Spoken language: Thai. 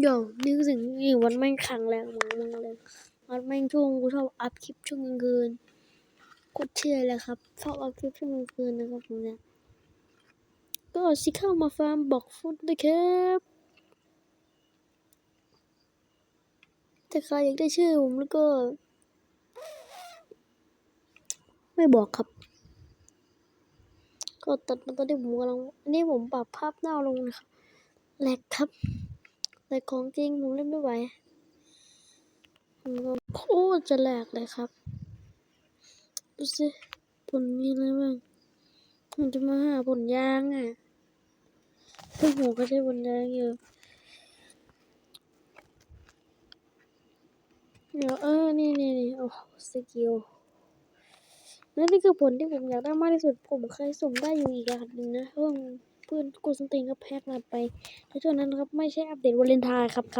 เดี๋ยวนึกถึงอีกวันแม่งขังแรงมากมากเลยวันแม่งช่วงกูชอบอัพคลิปช่วงกลางคืนโคตรเชื่อเลยครับชอบอัพคลิปช่วงกลางคืนนะครับผมเนี่ยก็สิเข้ามาฟาร์มบอกฟุตนะครับถ้าใครอยากได้ชื่อผมแล้วก็ ไม่บอกครับ ก็ตอนตอนที่ผมกำลังอันนี้ผมปรับภาพหน้าลงนะครับแหลกครับ แหลกของจริงผมเล่นไม่ไหวผมก็โคตรจะแหลกเลยครับดูสิผลมีอะไรบ้างผมจะมาหาผลยางอะซึ่งผมก็ใช้ผลยางอยู่เดี๋ยวเออ นี่นี่นี่โอ้สกิลและนี่คือผลที่ผมอยากได้มากที่สุด ผมเคยสุ่มได้อยู่อีกอย่างหนึ่งนะเพื่อน เพื่อนกูสติงก็แพ็กมาไปในช่วงนั้นครับไม่ใช่อัปเดตวาเลนไทน์ครับครับ